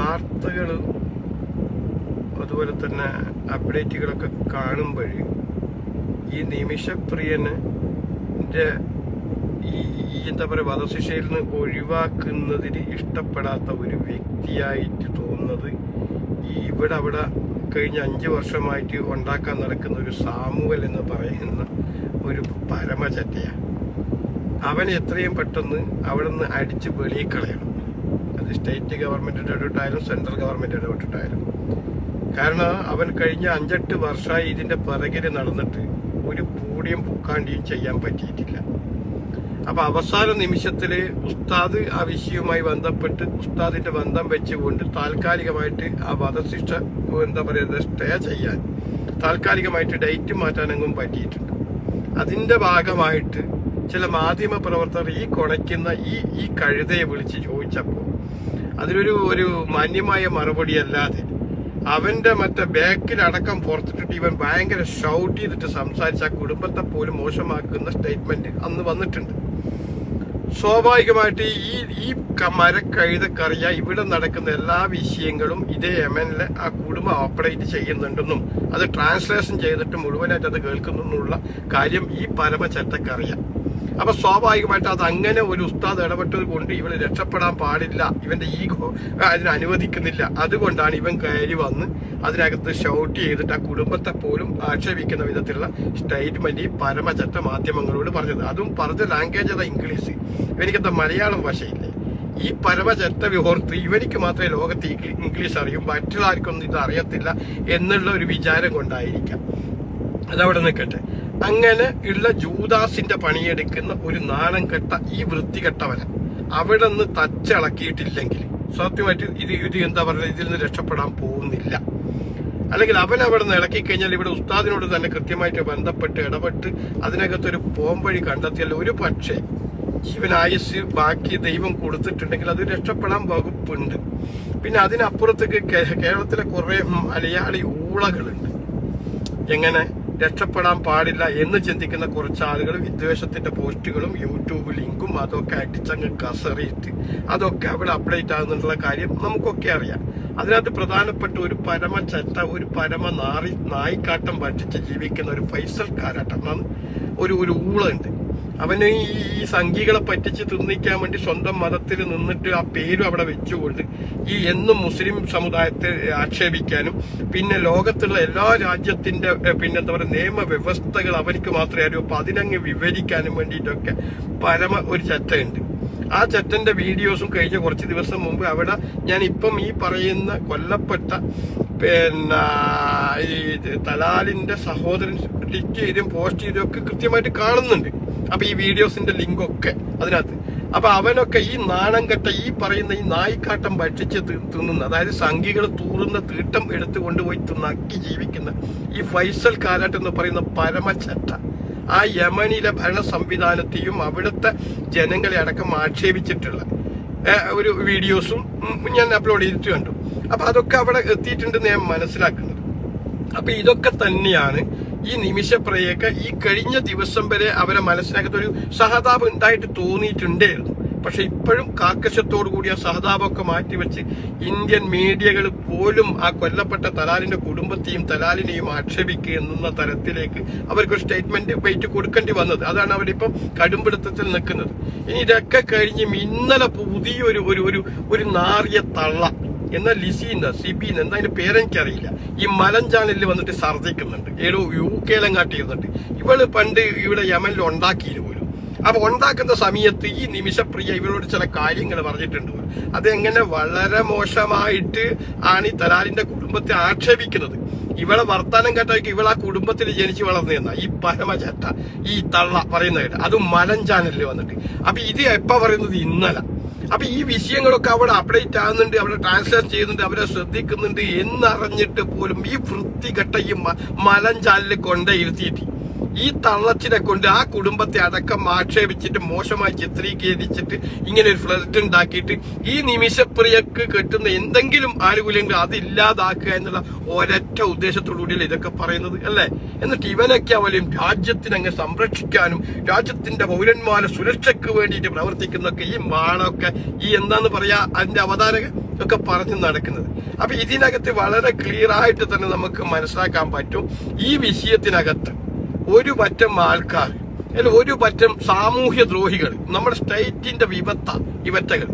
വാർത്തകളും അതുപോലെ തന്നെ അപ്ഡേറ്റുകളൊക്കെ കാണുമ്പോൾ ഈ നിമിഷപ്രിയന് ഈ എന്താ പറയുക വധശിക്ഷയിൽ നിന്ന് ഒഴിവാക്കുന്നതിന് ഇഷ്ടപ്പെടാത്ത ഒരു വ്യക്തിയായിട്ട് തോന്നുന്നത് ഈ ഇവിടെ അവിടെ കഴിഞ്ഞ അഞ്ച് വർഷമായിട്ട് ഉണ്ടാക്കാൻ നടക്കുന്ന ഒരു സാമുവൽ എന്ന് പറയുന്ന ഒരു പരമചറ്റയാണ് അവൻ എത്രയും പെട്ടെന്ന് അവിടെ നിന്ന് അടിച്ച് വെളിയിൽ കളയണം. അത് സ്റ്റേറ്റ് ഗവൺമെന്റ് ഇടപെട്ടായാലും സെൻട്രൽ ഗവൺമെന്റ് ഇടപെട്ടിട്ടായാലും കാരണം അവൻ കഴിഞ്ഞ അഞ്ചെട്ട് വർഷമായി ഇതിന്റെ പിറകിൽ നടന്നിട്ട് ഒരു പൂടിയും പൂക്കാണ്ടിയും ചെയ്യാൻ പറ്റിയിട്ടില്ല. അപ്പോൾ അവസാന നിമിഷത്തിൽ ഉസ്താദ് ആ വിഷയവുമായി ബന്ധപ്പെട്ട് ഉസ്താദിന്റെ ബന്ധം വെച്ചുകൊണ്ട് താൽക്കാലികമായിട്ട് ആ വധശിക്ഷ എന്താ പറയുക സ്റ്റേ ചെയ്യാൻ താൽക്കാലികമായിട്ട് ഡേറ്റ് മാറ്റാനെങ്കിലും പറ്റിയിട്ടുണ്ട്. അതിന്റെ ഭാഗമായിട്ട് ചില മാധ്യമ പ്രവർത്തകർ ഈ കുണയ്ക്കുന്ന ഈ ഈ കഴുതയെ വിളിച്ച് ചോദിച്ചപ്പോൾ അതിനൊരു ഒരു മാന്യമായ മറുപടി അല്ലാതെ അവന്റെ മറ്റേ ബാക്കിലടക്കം പുറത്തിട്ടിട്ട് ഇവൻ ഭയങ്കര ഷൗട്ട് ചെയ്തിട്ട് സംസാരിച്ച ആ കുടുംബത്തെ പോലും മോശമാക്കുന്ന സ്റ്റേറ്റ്മെന്റ് അന്ന് വന്നിട്ടുണ്ട്. സ്വാഭാവികമായിട്ട് ഈ ഈ മരക്കഴുതക്കറിയ ഇവിടെ നടക്കുന്ന എല്ലാ വിഷയങ്ങളും ഇതേ യമനിലെ ആ കുടുംബം ഓപ്പറേറ്റ് ചെയ്യുന്നുണ്ടെന്നും അത് ട്രാൻസ്ലേഷൻ ചെയ്തിട്ട് മുഴുവനായിട്ട് അത് കേൾക്കുന്നുള്ള കാര്യം ഈ പരമചട്ടക്കറിയാം. അപ്പൊ സ്വാഭാവികമായിട്ട് അത് അങ്ങനെ ഒരു ഉസ്താദ് ഇടപെട്ടത് കൊണ്ട് ഇവന് രക്ഷപ്പെടാൻ പാടില്ല. ഇവന്റെ ഈഗോ അതിന് അനുവദിക്കുന്നില്ല. അതുകൊണ്ടാണ് ഇവൻ കയറി വന്ന് അതിനകത്ത് ഷൗട്ട് ചെയ്തിട്ട് ആ കുടുംബത്തെ പോലും ആക്ഷേപിക്കുന്ന വിധത്തിലുള്ള സ്റ്റേറ്റ്മെന്റ് ഈ പരമചട്ട മാധ്യമങ്ങളോട് പറഞ്ഞത്. അതും പറഞ്ഞ ലാംഗ്വേജ് അതാ ഇംഗ്ലീഷ് ഇവനിക്കത്തെ മലയാളം ഭാഷയില്ലേ? ഈ പരമചട്ട വിഹോർത്ത് ഇവനിക്ക് മാത്രമേ ലോകത്ത് ഇംഗ്ലീഷ് അറിയൂ. മറ്റുള്ള ആർക്കൊന്നും ഇത് അറിയത്തില്ല എന്നുള്ള ഒരു വിചാരം കൊണ്ടായിരിക്കാം. അതവിടെ നിൽക്കട്ടെ. അങ്ങനെ ഉള്ള ജൂദാസിന്റെ പണിയെടുക്കുന്ന ഒരു നാണം കെട്ട ഈ വൃത്തികെട്ടവനെ അവിടെ നിന്ന് തച്ചിളക്കിയിട്ടില്ലെങ്കിൽ സത്യമായിട്ട് ഇത് ഇത് എന്താ പറയുക? ഇതിൽ നിന്ന് രക്ഷപ്പെടാൻ പോകുന്നില്ല. അല്ലെങ്കിൽ അവൻ അവിടെ നിന്ന് ഇളക്കി കഴിഞ്ഞാൽ ഇവിടെ ഉസ്താദിനോട് തന്നെ കൃത്യമായിട്ട് ബന്ധപ്പെട്ട് ഇടപെട്ട് അതിനകത്തൊരു പോംവഴി കണ്ടെത്തിയാൽ ഒരു പക്ഷേ ജീവൻ ആയുസ് ബാക്കി ദൈവം കൊടുത്തിട്ടുണ്ടെങ്കിൽ അത് രക്ഷപ്പെടാൻ വകുപ്പുണ്ട്. പിന്നെ അതിനപ്പുറത്തേക്ക് കേരളത്തിലെ കുറേ മലയാളി ഊളകളുണ്ട്. എങ്ങനെ? രക്ഷപ്പെടാൻ പാടില്ല എന്ന് ചിന്തിക്കുന്ന കുറച്ച് ആളുകൾ വിദ്വേഷത്തിന്റെ പോസ്റ്റുകളും യൂട്യൂബ് ലിങ്കും അതൊക്കെ അടിച്ചങ്ങ് കസറിയിട്ട് അതൊക്കെ അവിടെ അപ്ഡേറ്റ് ആകുന്നുള്ള കാര്യം നമുക്കൊക്കെ അറിയാം. അതിനകത്ത് പ്രധാനപ്പെട്ട ഒരു പരമ ചട്ട ഒരു പരമ നാറി നായിക്കാട്ടം ഭക്ഷിച്ച് ജീവിക്കുന്ന ഒരു ഫൈസൽ കാരാട്ടം ഒരു ഒരു ഊളുണ്ട് അവന് ഈ സംഘികളെ പറ്റിച്ച് തിന്നിക്കാൻ വേണ്ടി സ്വന്തം മതത്തിൽ നിന്നിട്ട് ആ പേരും അവിടെ വെച്ചുകൊണ്ട് ഈ എന്നും മുസ്ലിം സമുദായത്തെ ആക്ഷേപിക്കാനും പിന്നെ ലോകത്തുള്ള എല്ലാ രാജ്യത്തിന്റെ പിന്നെ എന്താ പറയുക നിയമവ്യവസ്ഥകൾ അവർക്ക് മാത്രമേ അറിയൂ. അപ്പൊ അതിനങ്ങ് വിവരിക്കാനും വേണ്ടിയിട്ടൊക്കെ പരമ ഒരു ചട്ടയുണ്ട്. ആ ചട്ടന്റെ വീഡിയോസും കഴിഞ്ഞ കുറച്ച് ദിവസം മുമ്പ് അവിടെ ഞാൻ ഇപ്പം ഈ പറയുന്ന കൊല്ലപ്പെട്ട പിന്നെ ഈ തലാലിന്റെ സഹോദരൻ ട്വിറ്റ് ചെയ്തും പോസ്റ്റ് ചെയ്തും ഒക്കെ കൃത്യമായിട്ട് കാണുന്നുണ്ട്. അപ്പൊ ഈ വീഡിയോസിന്റെ ലിങ്കൊക്കെ അതിനകത്ത്. അപ്പൊ അവനൊക്കെ ഈ നാണം കെട്ട ഈ പറയുന്ന ഈ നായിക്കാട്ടം ഭക്ഷിച്ച് തിന്നുന്ന അതായത് സംഘികൾ തൂറുന്ന തീട്ടം എടുത്തു കൊണ്ടുപോയി തിന്നക്കി ജീവിക്കുന്ന ഈ ഫൈസൽ കാലാട്ട് എന്ന് പറയുന്ന പരമചട്ട ആ യമനിലെ ഭരണ സംവിധാനത്തെയും അവിടുത്തെ ജനങ്ങളെ അടക്കം ആക്ഷേപിച്ചിട്ടുള്ള ഒരു വീഡിയോസും ഞാൻ അപ്ലോഡ് ചെയ്തിട്ട് കണ്ടു. അപ്പൊ അതൊക്കെ അവിടെ എത്തിയിട്ടുണ്ടെന്ന് ഞാൻ മനസ്സിലാക്കുന്നത്. അപ്പൊ ഇതൊക്കെ തന്നെയാണ് ഈ നിമിഷപ്രയൊക്കെ ഈ കഴിഞ്ഞ ദിവസം വരെ അവരെ മനസ്സിനകത്ത് ഒരു സഹതാപം ഉണ്ടായിട്ട് തോന്നിയിട്ടുണ്ടായിരുന്നു. പക്ഷെ ഇപ്പോഴും കാക്കശത്തോടു കൂടി ആ സഹതാപമൊക്കെ മാറ്റിവെച്ച് ഇന്ത്യൻ മീഡിയകൾ പോലും ആ കൊല്ലപ്പെട്ട തലാലിന്റെ കുടുംബത്തെയും തലാലിനെയും ആക്ഷേപിക്കുക എന്ന തരത്തിലേക്ക് അവർക്കൊരു സ്റ്റേറ്റ്മെന്റ് വെയിറ്റ് കൊടുക്കേണ്ടി വന്നത്. അതാണ് അവരിപ്പം കടുംപിടുത്തത്തിൽ നിൽക്കുന്നത്. ഇനി ഇതൊക്കെ കഴിഞ്ഞ് ഇന്നലെ പുതിയൊരു ഒരു ഒരു ഒരു നാറിയ തള്ള എന്നാൽ ലിസീന്ന് സിബി എന്താ അതിന്റെ പേരെനിക്കറിയില്ല. ഈ മലം ചാനലിൽ വന്നിട്ട് ഛർദ്ദിക്കുന്നുണ്ട്. ഏതോ യു കെയിലെങ്ങാട്ടി ഇരുന്നിട്ട് ഇവൾ പണ്ട് ഇവിടെ യമനിൽ ഉണ്ടാക്കിയിരുന്നു പോലും. അപ്പൊ ഉണ്ടാക്കുന്ന സമയത്ത് ഈ നിമിഷപ്രിയ ഇവരോട് ചില കാര്യങ്ങൾ പറഞ്ഞിട്ടുണ്ട്. അതെങ്ങനെ വളരെ മോശമായിട്ട് ആണ് ഈ തലാലിന്റെ കുടുംബത്തെ ആക്ഷേപിക്കുന്നത്. ഇവളെ വർത്താനം കേട്ടാക്കി ഇവൾ ആ കുടുംബത്തിൽ ജനിച്ചു വളർന്നു ഈ പരമചേട്ട ഈ തള്ള പറയുന്ന കേട്ട. അതും മലൻ ചാനലിൽ വന്നിട്ട്. അപ്പൊ ഇത് എപ്പ പറയുന്നത് ഇന്നലെ? അപ്പൊ ഈ വിഷയങ്ങളൊക്കെ അവിടെ അപ്ഡേറ്റ് ആകുന്നുണ്ട് അവിടെ ട്രാൻസ്ലേറ്റ് ചെയ്യുന്നുണ്ട് അവരെ ശ്രദ്ധിക്കുന്നുണ്ട് എന്നറിഞ്ഞിട്ട് പോലും ഈ വൃത്തികെട്ട ഈ മലഞ്ചാലിൽ കൊണ്ടേ ഇരുത്തിയിട്ട് ഈ തള്ളച്ചിനെ കൊണ്ട് ആ കുടുംബത്തെ അടക്കം ആക്ഷേപിച്ചിട്ട് മോശമായി ചിത്രീകരിച്ചിട്ട് ഇങ്ങനെ ഒരു ഫ്ലഡ് ഉണ്ടാക്കിയിട്ട് ഈ നിമിഷപ്രിയക്ക് കെട്ടുന്ന എന്തെങ്കിലും ആനുകൂല്യങ്ങൾ അതില്ലാതാക്കുക എന്നുള്ള ഒരൊറ്റ ഉദ്ദേശത്തോടുകൂടിയല്ലേ ഇതൊക്കെ പറയുന്നത് അല്ലേ? എന്നിട്ട് ഇവനൊക്കെ അവലും രാജ്യത്തിനങ്ങ് സംരക്ഷിക്കാനും രാജ്യത്തിന്റെ പൗരന്മാരെ സുരക്ഷയ്ക്ക് വേണ്ടിയിട്ട് പ്രവർത്തിക്കുന്നൊക്കെ ഈ മാണൊക്കെ ഈ എന്താന്ന് പറയാ അതിന്റെ അവതാരക ഒക്കെ പറഞ്ഞു നടക്കുന്നത്. അപ്പൊ ഇതിനകത്ത് വളരെ ക്ലിയർ ആയിട്ട് തന്നെ നമുക്ക് മനസ്സിലാക്കാൻ പറ്റും ഈ വിഷയത്തിനകത്ത് ഒരു പറ്റം ആൾക്കാർ അല്ല ഒരു പറ്റം സാമൂഹ്യ ദ്രോഹികൾ നമ്മുടെ സ്റ്റേറ്റിന്റെ വിപത്ത ഇവറ്റകൾ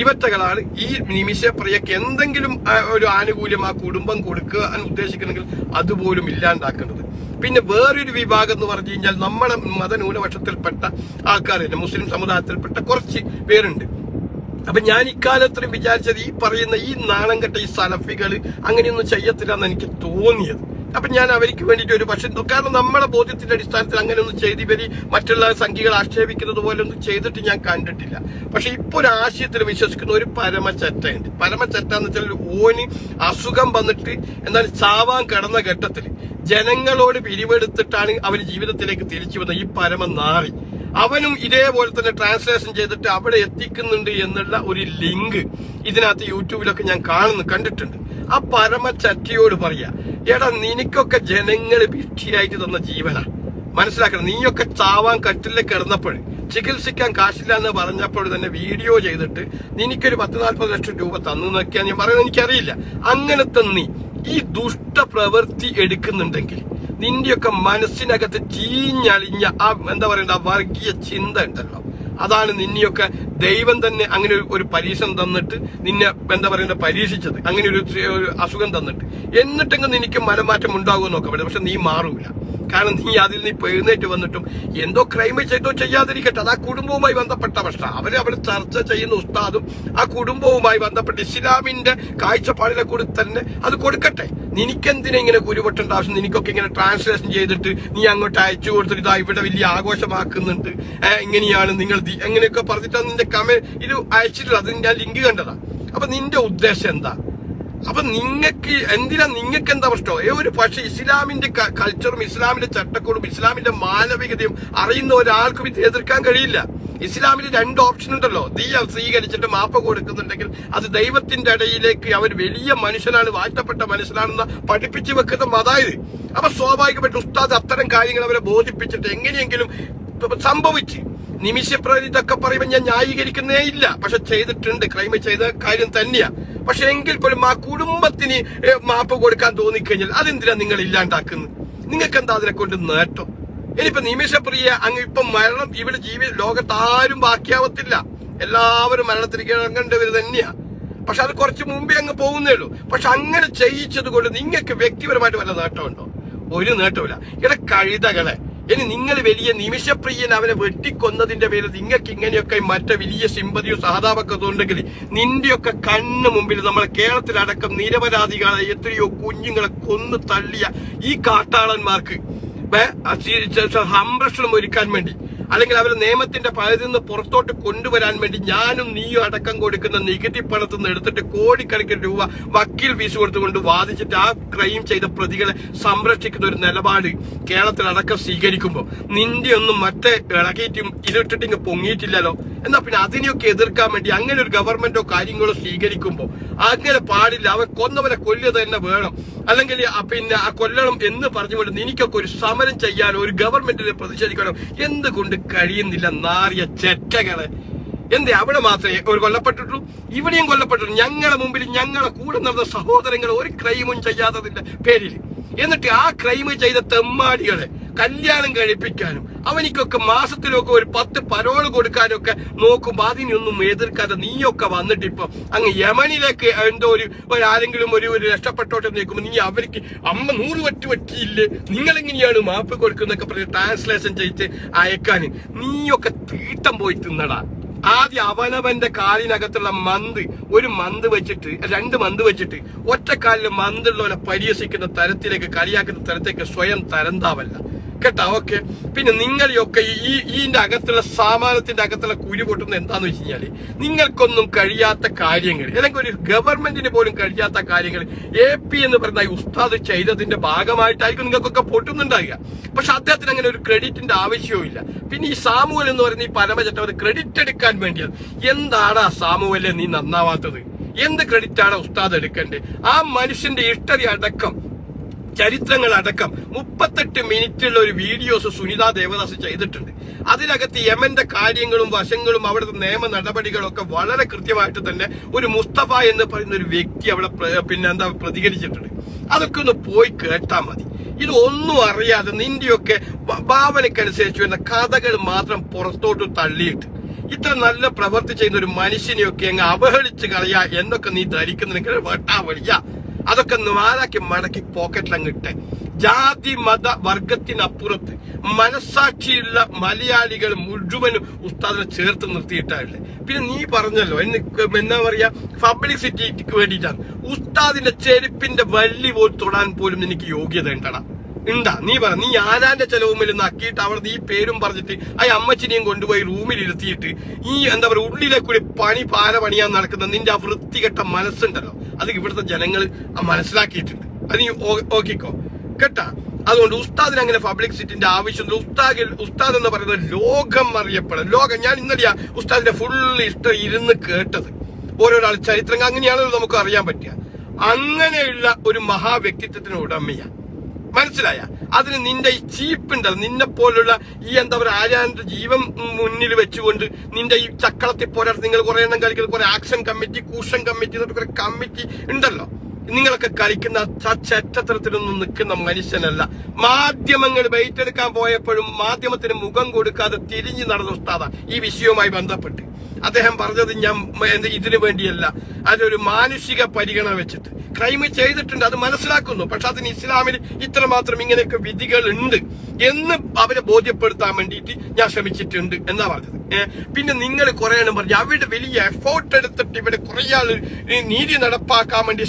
ഇവറ്റകളാണ് ഈ നിമിഷപ്രിയക്ക് എന്തെങ്കിലും ഒരു ആനുകൂല്യം ആ കുടുംബം കൊടുക്കുക എന്ന് ഉദ്ദേശിക്കുന്നെങ്കിൽ അതുപോലും ഇല്ലാണ്ടാക്കേണ്ടത്. പിന്നെ വേറൊരു വിഭാഗം എന്ന് പറഞ്ഞു കഴിഞ്ഞാൽ നമ്മുടെ മതന്യൂനപക്ഷത്തിൽപ്പെട്ട ആൾക്കാർ തന്നെ മുസ്ലിം സമുദായത്തിൽപ്പെട്ട കുറച്ച് പേരുണ്ട്. അപ്പൊ ഞാൻ ഇക്കാലത്തിലും വിചാരിച്ചത് ഈ പറയുന്ന ഈ നാണം കെട്ട ഈ സലഫികൾ അങ്ങനെയൊന്നും ചെയ്യത്തില്ല എന്ന് എനിക്ക് തോന്നിയത്. അപ്പൊ ഞാൻ അവർക്ക് വേണ്ടിയിട്ട് ഒരു പക്ഷെ കാരണം നമ്മുടെ ബോധ്യത്തിന്റെ അടിസ്ഥാനത്തിൽ അങ്ങനെ ഒന്നും ചെയ്ത് ഇവർ മറ്റുള്ള സംഖ്യകൾ ആക്ഷേപിക്കുന്നത് പോലെ ഒന്നും ചെയ്തിട്ട് ഞാൻ കണ്ടിട്ടില്ല. പക്ഷെ ഇപ്പൊ ഒരു ആശയത്തിൽ വിശ്വസിക്കുന്ന ഒരു പരമചറ്റയുണ്ട്. പരമചറ്റ എന്ന് വെച്ചാൽ ഓന് അസുഖം വന്നിട്ട് എന്നാൽ ചാവാൻ കിടന്ന ഘട്ടത്തിൽ ജനങ്ങളോട് പിരിവെടുത്തിട്ടാണ് അവർ ജീവിതത്തിലേക്ക് തിരിച്ചു വന്നത്. ഈ പരമ നാറി അവനും ഇതേപോലെ തന്നെ ട്രാൻസ്ലേഷൻ ചെയ്തിട്ട് അവിടെ എത്തിക്കുന്നുണ്ട് എന്നുള്ള ഒരു ലിങ്ക് ഇതിനകത്ത് യൂട്യൂബിലൊക്കെ ഞാൻ കാണുന്നു കണ്ടിട്ടുണ്ട്. ആ പരമ ചറ്റിയോട് പറയാ എടാ നിനക്കൊക്കെ ജനങ്ങൾ ഭിക്ഷയായിട്ട് തന്ന ജീവനാ. മനസ്സിലാക്കണം നീയൊക്കെ ചാവാൻ കട്ടിലെ കിടന്നപ്പോൾ ചികിത്സിക്കാൻ കാശില്ല എന്ന് പറഞ്ഞപ്പോൾ തന്നെ വീഡിയോ ചെയ്തിട്ട് നിനക്കൊരു പത്ത് നാൽപ്പത് ലക്ഷം രൂപ തന്നു നോക്കിയാൽ ഞാൻ പറയുന്നത്. എനിക്കറിയില്ല. അങ്ങനെ തന്നി ഈ ദുഷ്ട പ്രവൃത്തി എടുക്കുന്നുണ്ടെങ്കിൽ നിന്റെയൊക്കെ മനസ്സിനകത്ത് ചീഞ്ഞളിഞ്ഞ ആ എന്താ പറയണ്ട വർഗീയ ചിന്ത ഉണ്ടല്ലോ. അതാണ് നിന്നെയൊക്കെ ദൈവം തന്നെ അങ്ങനെ ഒരു- പരീക്ഷണം തന്നിട്ട് നിന്നെ എന്താ പറയുന്നത് പരീക്ഷിച്ചത്. അങ്ങനെ ഒരു അസുഖം തന്നിട്ട്. എന്നിട്ടെങ്കിൽ നിനക്ക് മലമാറ്റം ഉണ്ടാകുമെന്ന് നോക്കാൻ പറ്റും പക്ഷെ നീ മാറൂല. കാരണം നീ അതിൽ നീ എഴുന്നേറ്റ് വന്നിട്ടും എന്തോ ക്രൈം ചെയ്തോ ചെയ്യാതിരിക്കട്ടെ. അത് ആ കുടുംബവുമായി ബന്ധപ്പെട്ട പ്രശ്നം. അവർ അവിടെ ചർച്ച ചെയ്യുന്ന ഉസ്താദും ആ കുടുംബവുമായി ബന്ധപ്പെട്ട് ഇസ്ലാമിന്റെ കാഴ്ചപ്പാടിനെ കൂടി തന്നെ അത് കൊടുക്കട്ടെ. നിനക്കെന്തിനാ ഇങ്ങനെ കുരുപൊട്ടേണ്ട ആവശ്യം? നിനക്കൊക്കെ ഇങ്ങനെ ട്രാൻസ്ലേഷൻ ചെയ്തിട്ട് നീ അങ്ങോട്ട് അയച്ചു കൊടുത്തിട്ട് ഇതാ ഇവിടെ വലിയ ആഘോഷമാക്കുന്നുണ്ട്. ഇങ്ങനെയാണ് നിങ്ങൾ എങ്ങനെയൊക്കെ പറഞ്ഞിട്ടാണ് നിന്റെ കമന്റ് ഇത് അയച്ചിട്ടുള്ളത്? അത് ഞാൻ ലിങ്ക് കണ്ടതാ. അപ്പൊ നിന്റെ ഉദ്ദേശം എന്താ? അപ്പൊ നിങ്ങൾക്ക് എന്തിനാ നിങ്ങൾക്ക് എന്താ പ്രശ്നം ഒരു പക്ഷെ ഇസ്ലാമിന്റെ കൾച്ചറും ഇസ്ലാമിന്റെ ചട്ടക്കൂടും ഇസ്ലാമിന്റെ മാനവികതയും അറിയുന്ന ഒരാൾക്കും ഇത് എതിർക്കാൻ കഴിയില്ല. ഇസ്ലാമിൽ രണ്ട് ഓപ്ഷൻ ഉണ്ടല്ലോ. ദീയ സ്വീകരിച്ചിട്ട് മാപ്പ് കൊടുക്കുന്നുണ്ടെങ്കിൽ അത് ദൈവത്തിന്റെ ഇടയിലേക്ക് അവർ വലിയ മനുഷ്യനാണ് വാഴ്ത്തപ്പെട്ട മനുഷ്യനാണെന്ന് പഠിപ്പിച്ചു വെക്കുന്ന മതായത്. അപ്പൊ സ്വാഭാവികമായിട്ട് ഉസ്താദ് അത്തരം കാര്യങ്ങൾ അവരെ ബോധിപ്പിച്ചിട്ട് എങ്ങനെയെങ്കിലും സംഭവിച്ച് നിമിഷപ്രതി ഇതൊക്കെ പറയുമ്പോൾ ഞാൻ ന്യായീകരിക്കുന്നേ ഇല്ല. പക്ഷെ ചെയ്തിട്ടുണ്ട്. ക്രൈം ചെയ്ത കാര്യം തന്നെയാ. പക്ഷെ എങ്കിൽ പോലും ആ കുടുംബത്തിന് മാപ്പ് കൊടുക്കാൻ തോന്നിക്കഴിഞ്ഞാൽ അതെന്തിനാ നിങ്ങൾ ഇല്ലാണ്ടാക്കുന്നത്? നിങ്ങൾക്ക് എന്താ അതിനെ കൊണ്ട് നേട്ടം? ഇനിയിപ്പോ നിമിഷപ്രിയ അങ്ങ് ഇപ്പൊ മരണം ഇവിടെ ജീവി ലോകത്ത് ആരും ബാക്കിയാവത്തില്ല. എല്ലാവരും മരണത്തിന് ഇറങ്ങേണ്ടവർ തന്നെയാ. പക്ഷെ അത് കുറച്ച് മുമ്പേ അങ്ങ് പോകുന്നേ ഉള്ളൂ. പക്ഷെ അങ്ങനെ ചെയ്യിച്ചത് കൊണ്ട് നിങ്ങൾക്ക് വ്യക്തിപരമായിട്ട് വല്ല നേട്ടമുണ്ടോ? ഒരു നേട്ടമില്ല ഇവിടെ കഴുതകളെ. ഇനി നിങ്ങൾ വലിയ നിമിഷപ്രിയൻ അവനെ വെട്ടിക്കൊന്നതിന്റെ പേരിൽ നിങ്ങൾക്ക് ഇങ്ങനെയൊക്കെ മറ്റ വലിയ സിമ്പതിയോ സഹതാപൊക്കെ ഉണ്ടെങ്കിൽ നിന്റെയൊക്കെ കണ്ണ് മുമ്പിൽ നമ്മളെ കേരളത്തിലടക്കം നിരപരാധികളെ എത്രയോ കുഞ്ഞുങ്ങളെ കൊന്നു തള്ളിയ ഈ കാട്ടാളന്മാർക്ക്. സംരക്ഷണം ഒരുക്കാൻ വേണ്ടി. അല്ലെങ്കിൽ അവരെ നിയമത്തിന്റെ പകുതി നിന്ന് പുറത്തോട്ട് കൊണ്ടുവരാൻ വേണ്ടി ഞാനും നീയും അടക്കം കൊടുക്കുന്ന നികുതി പണത്തിൽ നിന്ന് എടുത്തിട്ട് കോടിക്കണക്കിന് രൂപ വക്കീൽ ഫീസ് കൊടുത്തുകൊണ്ട് വാദിച്ചിട്ട് ആ ക്രൈം ചെയ്ത പ്രതികളെ സംരക്ഷിക്കുന്ന ഒരു നിലപാട് കേരളത്തിൽ അടക്കം സ്വീകരിക്കുമ്പോൾ. നിന്റെ ഒന്നും മറ്റേ ഇളകിയിട്ടും ഇരുട്ടിട്ട് ഇങ്ങ് പൊങ്ങിയിട്ടില്ലല്ലോ. എന്നാ പിന്നെ അതിനെയൊക്കെ എതിർക്കാൻ വേണ്ടി അങ്ങനെ ഒരു ഗവൺമെന്റോ കാര്യങ്ങളോ സ്വീകരിക്കുമ്പോൾ അങ്ങനെ പാടില്ല അവൻ കൊന്നവരെ കൊല്ലുക തന്നെ വേണം. അല്ലെങ്കിൽ പിന്നെ ആ കൊല്ലണം എന്ന് പറഞ്ഞുകൊണ്ട് നിനക്കൊക്കെ ഒരു സമരം ചെയ്യാനോ ഒരു ഗവൺമെന്റിനെ പ്രതിഷേധിക്കാനോ എന്തുകൊണ്ട് കഴിയുന്നില്ല നാറിയ ചെറ്റകളെ. എന്തേ അവിടെ മാത്രമേ ഒരു കൊല്ലപ്പെട്ടിട്ടുള്ളൂ? ഇവിടെയും കൊല്ലപ്പെട്ടിട്ടുള്ളൂ. ഞങ്ങളുടെ മുമ്പിൽ ഞങ്ങളെ കൂടെ നടന്ന സഹോദരങ്ങൾ ഒരു ക്രൈമും ചെയ്യാത്തതിന്റെ പേരിൽ എന്നിട്ട് ആ ക്രൈം ചെയ്ത തെമ്മാടികളെ കല്യാണം കഴിപ്പിക്കാനും അവനിക്കൊക്കെ മാസത്തിലൊക്കെ ഒരു പത്ത് പരോൾ കൊടുക്കാനൊക്കെ നോക്കുമ്പോ അതിനൊന്നും എതിർക്കാതെ നീയൊക്കെ വന്നിട്ട് ഇപ്പൊ അങ്ങ് യമനിലേക്ക് എന്തോ ഒരു ആരെങ്കിലും ഒരു ഒരു രക്ഷപ്പെട്ടോട്ടെ നിൽക്കുമ്പോ നീ അവർക്ക് അമ്മ നൂറ് വറ്റ് പറ്റിയില്ലേ നിങ്ങൾ എങ്ങനെയാണ് മാപ്പ് കൊടുക്കുന്നൊക്കെ പറഞ്ഞ് ട്രാൻസ്ലേഷൻ ചെയ്ത് അയക്കാൻ? നീയൊക്കെ തീട്ടം പോയി തിന്നടാ. ആദ്യം അവനവന്റെ കാലിനകത്തുള്ള മന്ത് ഒരു മന്ത് വെച്ചിട്ട് രണ്ട് മന്ത് വെച്ചിട്ട് ഒറ്റക്കാലിൽ മന്തുള്ളവനെ പരിഹസിക്കുന്ന തരത്തിലേക്ക് കളിയാക്കുന്ന തരത്തിലേക്ക് സ്വയം തരന്താവല്ല കേട്ടാ ഓക്കെ പിന്നെ നിങ്ങളെയൊക്കെ ഈ ഈന്റെ അകത്തുള്ള സാമാനത്തിന്റെ അകത്തുള്ള കുരു പൊട്ടുന്നത് എന്താന്ന് വെച്ച് കഴിഞ്ഞാൽ നിങ്ങൾക്കൊന്നും കഴിയാത്ത കാര്യങ്ങൾ അല്ലെങ്കിൽ ഒരു ഗവൺമെന്റിന് പോലും കഴിയാത്ത കാര്യങ്ങൾ എ പി എന്ന് പറയുന്ന ഉസ്താദ് ചെയ്തതിന്റെ ഭാഗമായിട്ടായിരിക്കും നിങ്ങൾക്കൊക്കെ പൊട്ടുന്നുണ്ടാകുക പക്ഷെ അദ്ദേഹത്തിന് അങ്ങനെ ഒരു ക്രെഡിറ്റിന്റെ ആവശ്യവും ഇല്ല. പിന്നെ ഈ സാമുവൽ എന്ന് പറയുന്ന ഈ പരമചട്ടം അത് ക്രെഡിറ്റ് എടുക്കാൻ വേണ്ടിയത് എന്താണ് ആ സാമുവലെ നീ നന്നാവാത്തത്? എന്ത് ക്രെഡിറ്റാണ് ഉസ്താദ് എടുക്കേണ്ടത്? ആ മനുഷ്യന്റെ ഇഷ്ടതി അടക്കം ചരിത്രങ്ങൾ അടക്കം മുപ്പത്തെട്ട് മിനിറ്റുള്ള ഒരു വീഡിയോസ് സുനിത ദേവദാസ് ചെയ്തിട്ടുണ്ട്. അതിനകത്ത് യമന്റെ കാര്യങ്ങളും വശങ്ങളും അവിടുത്തെ നിയമ നടപടികളും ഒക്കെ വളരെ കൃത്യമായിട്ട് തന്നെ ഒരു മുസ്തഫ എന്ന് പറയുന്ന ഒരു വ്യക്തി അവിടെ പിന്നെന്താ പ്രതികരിച്ചിട്ടുണ്ട്. അതൊക്കെ ഒന്ന് പോയി കേട്ടാ മതി. ഇതൊന്നും അറിയാതെ നിന്റെയൊക്കെ ഭാവനക്കനുസരിച്ച് വരുന്ന കഥകൾ മാത്രം പുറത്തോട്ട് തള്ളിയിട്ട് ഇത്ര നല്ല പ്രവൃത്തി ചെയ്യുന്ന ഒരു മനുഷ്യനെയൊക്കെ അങ്ങ് അവഹേളിച്ച് കളയാ എന്നൊക്കെ നീ ധരിക്കുന്നെങ്കിൽ വെട്ടാ വഴിയ. അതൊക്കെ നാലാക്കി മടക്കി പോക്കറ്റിലങ്ങ് ഇട്ടെ. ജാതി മത വർഗത്തിനപ്പുറത്ത് മനസാക്ഷിയുള്ള മലയാളികൾ മുഴുവനും ഉസ്താദിനെ ചേർത്ത് നിർത്തിയിട്ടാണ് പിന്നെ നീ പറഞ്ഞല്ലോ എന്ന് എന്നാ പറയാ പബ്ലിസിറ്റിക്ക് വേണ്ടിയിട്ടാണ്. ഉസ്താദിന്റെ ചെരുപ്പിന്റെ വള്ളി പോലും തൊടാൻ പോലും എനിക്ക് യോഗ്യത ഉണ്ടടാ. ഉണ്ടാ നീ പറ. നീ ആരാന്റെ ചെലവുമിൽ നക്കിയിട്ട് അവിടെ ഈ പേരും പറഞ്ഞിട്ട് ആ അമ്മച്ചിനെയും കൊണ്ടുപോയി റൂമിൽ ഇരുത്തിയിട്ട് ഈ എന്താ പറയുക ഉള്ളിലെ കൂടി പണി പാല പണിയാൻ നടക്കുന്ന നിന്റെ ആ വൃത്തികെട്ട മനസ്സുണ്ടല്ലോ. അത് ഇവിടുത്തെ ജനങ്ങൾ മനസ്സിലാക്കിയിട്ടുണ്ട്. അത് നീ ഓക്കിക്കോ. കേട്ടാ? അതുകൊണ്ട് ഉസ്താദിന് അങ്ങനെ പബ്ലിക് സിറ്റിന്റെ ആവശ്യമില്ല ഉസ്താദ് ഉസ്താദ് എന്ന് പറയുന്നത് ലോകം അറിയപ്പെടും. ലോകം ഞാൻ ഇന്നലെയാ ഉസ്താദിന്റെ ഫുൾ ഇഷ്ടം ഇരുന്ന് കേട്ടത്. ഓരോരാൾ ചരിത്രം അങ്ങനെയാണല്ലോ നമുക്ക് അറിയാൻ പറ്റുക. അങ്ങനെയുള്ള ഒരു മഹാവ്യക്തിത്വത്തിന് ഉടമയാ. മനസ്സിലായ? അതിന് നിന്റെ ഈ ചീപ്പ് ഉണ്ടല്ലോ നിന്നെ പോലുള്ള ഈ എന്താ പറയുക ആര്യാന്റെ ജീവൻ മുന്നിൽ വെച്ചുകൊണ്ട് നിന്റെ ഈ ചക്കളത്തിൽ പോരാട്ടം നിങ്ങൾ കുറെ എണ്ണം കളിക്കുന്നത് കുറെ ആക്ഷൻ കമ്മിറ്റി കൂഷൻ കമ്മിറ്റി എന്നൊക്കെ കുറെ കമ്മിറ്റി ഉണ്ടല്ലോ. നിങ്ങളൊക്കെ കളിക്കുന്ന ചറ്റത്തരത്തിലൊന്നും നിൽക്കുന്ന മനുഷ്യനല്ല. മാധ്യമങ്ങൾ വെയിറ്റെടുക്കാൻ പോയപ്പോഴും മാധ്യമത്തിന് മുഖം കൊടുക്കാതെ തിരിഞ്ഞു നടന്ന ഉസ്താദ ഈ വിഷയവുമായി ബന്ധപ്പെട്ട്. അദ്ദേഹം പറഞ്ഞത് ഞാൻ ഇതിനു വേണ്ടിയല്ല അതൊരു മാനുഷിക പരിഗണന വെച്ചിട്ട്. ക്രൈം ചെയ്തിട്ടുണ്ട് അത് മനസ്സിലാക്കുന്നു പക്ഷെ അതിന് ഇസ്ലാമിൽ ഇത്രമാത്രം ഇങ്ങനെയൊക്കെ വിധികൾ ഉണ്ട് എന്ന് അവരെ ബോധ്യപ്പെടുത്താൻ വേണ്ടിയിട്ട് ഞാൻ ശ്രമിച്ചിട്ടുണ്ട് എന്നാ പറഞ്ഞത്. പിന്നെ നിങ്ങൾ കുറെ പറഞ്ഞു അവിടെ വലിയ എഫോർട്ട് എടുത്തിട്ട് ഇവിടെ കുറെ ആൾ നീതി നടപ്പാക്കാൻ വേണ്ടി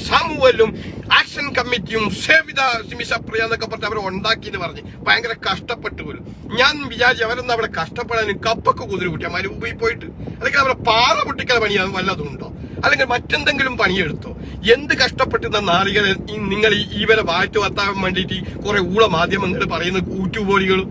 സമൂഹലും ആക്ഷൻ കമ്മിറ്റിയും സേവിത സിമിഷപ്രിയ എന്നൊക്കെ പറഞ്ഞ് അവർ ഉണ്ടാക്കി എന്ന് പറഞ്ഞ്. ഭയങ്കര കഷ്ടപ്പെട്ടു പോലും. ഞാൻ വിചാരിച്ചു അവരൊന്നും അവിടെ കഷ്ടപ്പെടാനും കപ്പൊക്കെ കുതിരി കുട്ടിയാ മരുപോയി പോയിട്ട് അല്ലെങ്കിൽ അവരെ പാറ പൊട്ടിക്കൽ പണി വല്ലതും ഉണ്ടോ അല്ലെങ്കിൽ മറ്റെന്തെങ്കിലും പണിയെടുത്തോ? എന്ത് കഷ്ടപ്പെട്ടുന്ന നാളികൾ നിങ്ങൾ ഇവരെ വാറ്റ് വർത്താൻ വേണ്ടിയിട്ട് കുറെ ഊള മാധ്യമങ്ങൾ പറയുന്ന കൂറ്റുപോലികളും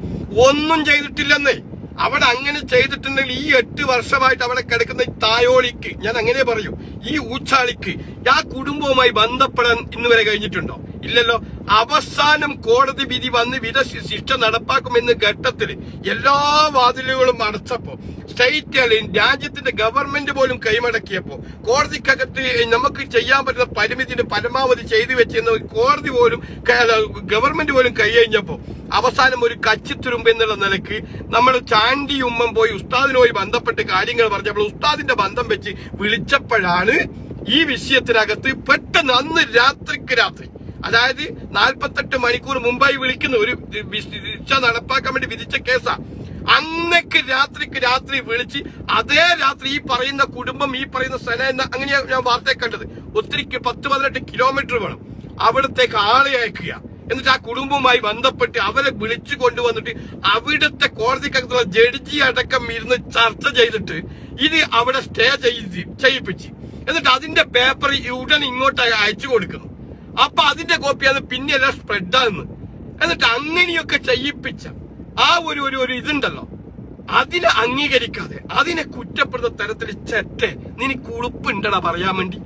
ഒന്നും ചെയ്തിട്ടില്ലെന്നേ. അവിടെ അങ്ങനെ ചെയ്തിട്ടുണ്ടെങ്കിൽ ഈ എട്ട് വർഷമായിട്ട് അവിടെ കിടക്കുന്ന ഈ തായോളിക്ക് ഞാൻ അങ്ങനെ പറയൂ ഈ ഊച്ചാളിക്ക് ആ കുടുംബവുമായി ബന്ധപ്പെടാൻ ഇന്ന് വരെ കഴിഞ്ഞിട്ടുണ്ടോ? ഇല്ലല്ലോ. അവസാനം കോടതി വിധി വന്ന് വിധ ശിക്ഷ നടപ്പാക്കുമെന്ന് ഘട്ടത്തിൽ എല്ലാ വാതിലുകളും അടച്ചപ്പോ സ്റ്റേറ്റുകളിൽ രാജ്യത്തിന്റെ ഗവൺമെന്റ് പോലും കൈമടക്കിയപ്പോ കോടതിക്കകത്ത് നമുക്ക് ചെയ്യാൻ പറ്റുന്ന പരിമിതിന്റെ പരമാവധി ചെയ്തു വെച്ചിരുന്ന ഒരു കോടതി പോലും ഗവൺമെന്റ് പോലും കൈയഴിഞ്ഞപ്പോ അവസാനം ഒരു കച്ചിത്തുരുമ്പ് എന്നുള്ള നിലയ്ക്ക് നമ്മൾ ചാണ്ടി ഉമ്മൻ പോയി ഉസ്താദിനുമായി ബന്ധപ്പെട്ട് കാര്യങ്ങൾ പറഞ്ഞപ്പോൾ ഉസ്താദിന്റെ ബന്ധം വെച്ച് വിളിച്ചപ്പോഴാണ് ഈ വിഷയത്തിനകത്ത് പെട്ടെന്ന് അന്ന് രാത്രിക്ക് രാത്രി അതായത് നാൽപ്പത്തെട്ട് മണിക്കൂർ മുമ്പായി വിളിക്കുന്ന ഒരു ശിക്ഷ നടപ്പാക്കാൻ വേണ്ടി വിധിച്ച കേസാ. അന്നക്ക് രാത്രിക്ക് രാത്രി വിളിച്ച് അതേ രാത്രി ഈ പറയുന്ന കുടുംബം ഈ പറയുന്ന സ്ഥലം എന്ന അങ്ങനെയാണ് ഞാൻ വാർത്തയെ കണ്ടത്. ഒത്തിരിക്ക് പത്ത് പതിനെട്ട് കിലോമീറ്റർ വേണം. അവിടത്തേക്ക് ആളെ അയക്കുക. എന്നിട്ട് ആ കുടുംബവുമായി ബന്ധപ്പെട്ട് അവരെ വിളിച്ചു കൊണ്ടുവന്നിട്ട് അവിടുത്തെ കോടതിക്കകത്തുള്ള ജഡ്ജി അടക്കം ഇരുന്ന് ചർച്ച ചെയ്തിട്ട് ഇത് അവിടെ സ്റ്റേ ചെയ്ത് ചെയ്യിപ്പിച്ച്. എന്നിട്ട് അതിന്റെ പേപ്പർ ഉടൻ ഇങ്ങോട്ട് അയച്ചു കൊടുക്കുന്നു. അപ്പൊ അതിന്റെ കോപ്പി കോപ്പിയാണ് പിന്നെല്ലാം സ്പ്രെഡാന്ന് എന്നിട്ട് അങ്ങനെയൊക്കെ ചെയ്യിപ്പിച്ച ആ ഒരു ഒരു ഒരു ഇതുണ്ടല്ലോ. അതിനെ അംഗീകരിക്കാതെ അതിനെ കുറ്റപ്പെടുന്ന തരത്തിൽ ചെറ്റെ നിനക്ക് ഉളുപ്പുണ്ടടാ പറയാൻ വേണ്ടി.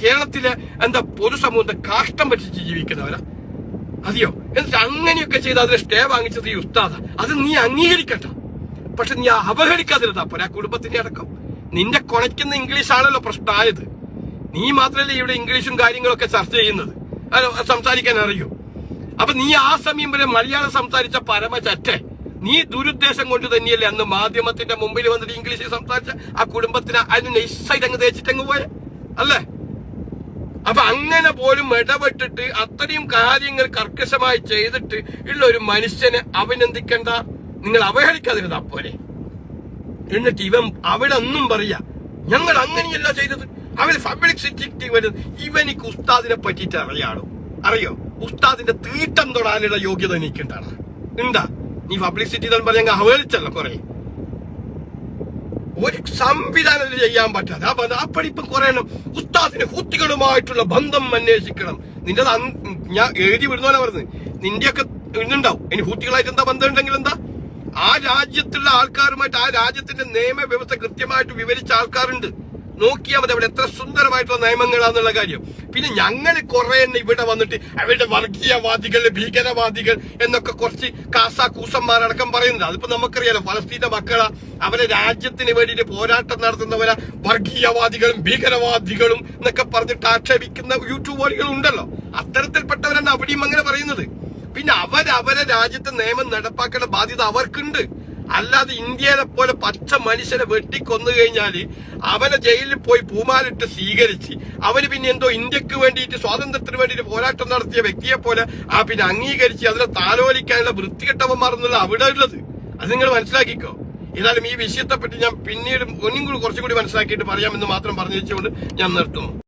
കേരളത്തിലെ എന്താ പൊതുസമൂഹത്തെ കാഷ്ടം പറ്റിച്ച് ജീവിക്കുന്നവരാ. അതെയോ? എന്നിട്ട് അങ്ങനെയൊക്കെ ചെയ്ത് അതിന് സ്റ്റേ വാങ്ങിച്ചത് ഈ ഉസ്താദ. അത് നീ അംഗീകരിക്കട്ട പക്ഷെ നീ അവഹേളിക്കാതിരുന്നാ പോരാ കുടുംബത്തിന്റെ അടക്കം. നിന്റെ കുണയ്ക്കുന്ന ഇംഗ്ലീഷ് ആണല്ലോ പ്രശ്നമായത് നീ മാത്രമല്ലേ ഇവിടെ ഇംഗ്ലീഷും കാര്യങ്ങളൊക്കെ ചർച്ച ചെയ്യുന്നത്. സംസാരിക്കാൻ അറിയൂ? അപ്പൊ നീ ആ സമയം വരെ മലയാളം സംസാരിച്ച പരമചറ്റ. നീ ദുരുദ്ദേശം കൊണ്ട് തന്നെയല്ലേ അന്ന് മാധ്യമത്തിന്റെ മുമ്പിൽ വന്നിട്ട് ഇംഗ്ലീഷിൽ സംസാരിച്ച ആ കുടുംബത്തിന് അതിന് നൈസായിട്ട് അങ്ങ് തേച്ചിട്ടങ്ങ് പോയെ? അല്ലേ? അപ്പൊ അങ്ങനെ പോലും ഇടപെട്ടിട്ട് അത്രയും കാര്യങ്ങൾ കർക്കശമായി ചെയ്തിട്ട് ഉള്ള ഒരു മനുഷ്യനെ അഭിനന്ദിക്കേണ്ട നിങ്ങൾ അവഹേളിക്കാതിരുന്നാ പോരെ. എന്നിട്ട് ഇവൻ അവിടെ ഒന്നും പറയാ. ഞങ്ങൾ അങ്ങനെയല്ല ചെയ്തത്. അവൻ പബ്ലിക് സിറ്റി വരുന്നത്. ഇവനിക്ക് ഉസ്താദിനെ പറ്റിയിട്ട് അറിയാണോ അറിയോ? ഉസ്താദിന്റെ തീട്ടം തൊടാനുള്ള യോഗ്യത എനിക്കുണ്ടാണ്. ഉണ്ടാ നീ പബ്ലിസിറ്റി തന്നെ പറഞ്ഞ അവഹേളിച്ചല്ലോ കുറെ. ഒരു സംവിധാനത്തിൽ ചെയ്യാൻ പറ്റാതെ. ആ ബന്ധം കുറയണം ഉസ്താദിന് കുത്തികളുമായിട്ടുള്ള ബന്ധം അന്വേഷിക്കണം. നിന്റെ ഞാൻ എഴുതി വിടുന്നോലെ പറഞ്ഞത്. നിന്റെയൊക്കെ ഇന്നുണ്ടാവും ഇനി കുത്തികളായിട്ട് എന്താ ബന്ധം ഉണ്ടെങ്കിൽ എന്താ? ആ രാജ്യത്തുള്ള ആൾക്കാരുമായിട്ട് ആ രാജ്യത്തിന്റെ നിയമവ്യവസ്ഥ കൃത്യമായിട്ട് വിവരിച്ച ആൾക്കാരുണ്ട്. നോക്കിയാൽ മതി അവിടെ എത്ര സുന്ദരമായിട്ടുള്ള നിയമങ്ങളാന്നുള്ള കാര്യം. പിന്നെ ഞങ്ങൾ കുറെ എണ്ണം ഇവിടെ വന്നിട്ട് അവരുടെ വർഗീയവാദികൾ ഭീകരവാദികൾ എന്നൊക്കെ കുറച്ച് കാസാ കൂസന്മാരടക്കം പറയുന്നത് അതിപ്പോ നമുക്കറിയാലോ ഫലസ്തീന്റെ മക്കളാ. അവരെ രാജ്യത്തിന് വേണ്ടിയിട്ട് പോരാട്ടം നടത്തുന്നവരാ. വർഗീയവാദികളും ഭീകരവാദികളും എന്നൊക്കെ പറഞ്ഞിട്ട് ആക്ഷേപിക്കുന്ന യൂട്യൂബുകൾ ഉണ്ടല്ലോ. അത്തരത്തിൽപ്പെട്ടവരാണ് അവിടെയും അങ്ങനെ പറയുന്നത്. പിന്നെ അവരവരെ രാജ്യത്തെ നിയമം നടപ്പാക്കേണ്ട ബാധ്യത അവർക്കുണ്ട്. അല്ലാതെ ഇന്ത്യയിലെ പോലെ പച്ച മനുഷ്യനെ വെട്ടിക്കൊന്നു കഴിഞ്ഞാൽ അവനെ ജയിലിൽ പോയി പൂമാലിട്ട് സ്വീകരിച്ച് അവന് പിന്നെ എന്തോ ഇന്ത്യയ്ക്ക് വേണ്ടിയിട്ട് സ്വാതന്ത്ര്യത്തിന് വേണ്ടിയിട്ട് പോരാട്ടം നടത്തിയ വ്യക്തിയെ പോലെ ആ പിന്നെ അംഗീകരിച്ച് അതിനെ താലോലിക്കാനുള്ള വൃത്തികെട്ടവന്മാർ എന്നുള്ള അവിടെ ഉള്ളത്. അത് നിങ്ങൾ മനസ്സിലാക്കിക്കോ. ഏതായാലും ഈ വിഷയത്തെപ്പറ്റി ഞാൻ പിന്നീട് ഒന്നും കൂടി കുറച്ചും കൂടി മനസ്സിലാക്കിയിട്ട് പറയാമെന്ന് മാത്രം പറഞ്ഞു വെച്ചുകൊണ്ട് ഞാൻ നിർത്തുന്നു.